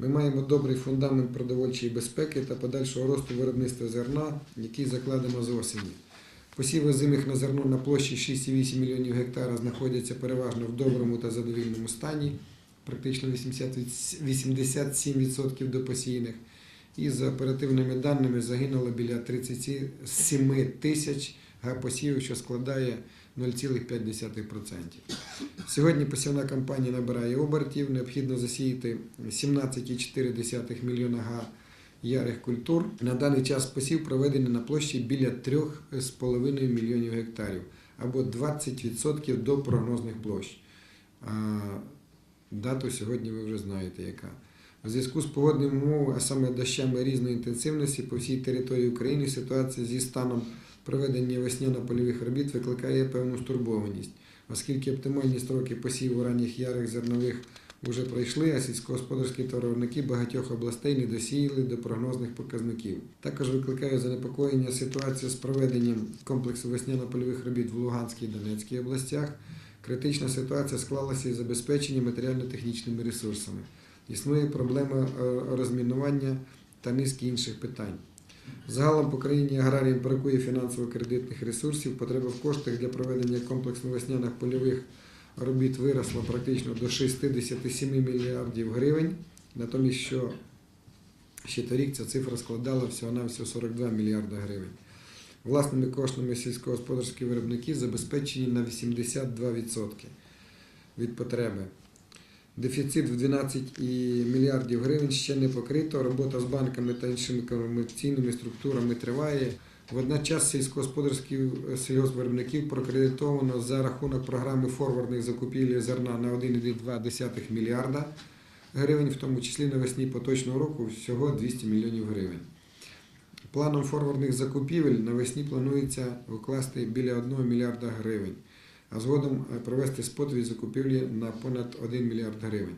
Ми маємо добрий фундамент продовольчої безпеки та подальшого росту виробництва зерна, який закладено з осені. Посіви зимих на зерно на площі 6,8 мільйонів гектара знаходяться переважно в доброму та задовільному стані, практично 80 87% до посіяних. І за оперативними даними загинуло біля 37 тисяч га посівів, що складає 0,5%. Сьогодні посівна кампанія набирає обертів, необхідно засіяти 17,4 мільйона га ярих культур. На даний час посів проведений на площі біля 3,5 мільйонів гектарів або 20% до прогнозних площ. А дату сьогодні ви вже знаєте, яка. У зв'язку з погодними умовами, а саме дощами різної інтенсивності по всій території України, ситуація зі станом проведення весняно-польових робіт викликає певну стурбованість, оскільки оптимальні строки посіву ранніх ярих зернових вже пройшли, а сільськогосподарські товаровники багатьох областей не досіяли до прогнозних показників. Також викликає занепокоєння ситуація з проведенням комплексу весняно-польових робіт в Луганській і Донецькій областях. Критична ситуація склалася із забезпеченням матеріально-технічними ресурсами. Існує проблема е, розмінування та низки інших питань. Загалом по країні аграріям бракує фінансово-кредитних ресурсів. Потреба в коштах для проведення комплексно весняних польових робіт виросла практично до 67 мільярдів гривень. Натомість, що ще торік ця цифра складала всього-навсього 42 мільярда гривень. Власними коштами сільськогосподарські виробники забезпечені на 82% від потреби. Дефіцит в 12 мільярдів гривень ще не покрито. Робота з банками та іншими комерційними структурами триває. Водночас сільськогосподарських сільгоспвиробників прокредитовано за рахунок програми форвардних закупівель зерна на 1,2 мільярда гривень, в тому числі навесні поточного року всього 200 мільйонів гривень. Планом форвардних закупівель навесні планується укласти біля 1 мільярда гривень, а згодом е, провести спотові закупівлі на понад 1 мільярд гривень.